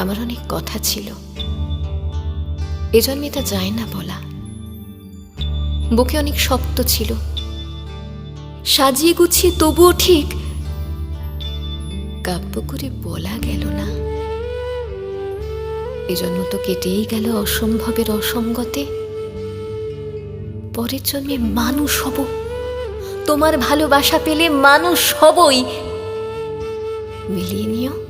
আমার অনেক কথা ছিল। এ জন্মে তা যায় না বলা। বুকে অনেক শক্ত ছিল। সাজিয়ে গুছিয়ে তবুও ঠিক কাব্য করে বলা গেল না। এজন্য তো কেটেই গেল অসম্ভবের অসঙ্গতে। পরের জন্মে মানুষ হব। তোমার ভালোবাসা পেলে মানুষ হবই। মিলিয়ে নিও।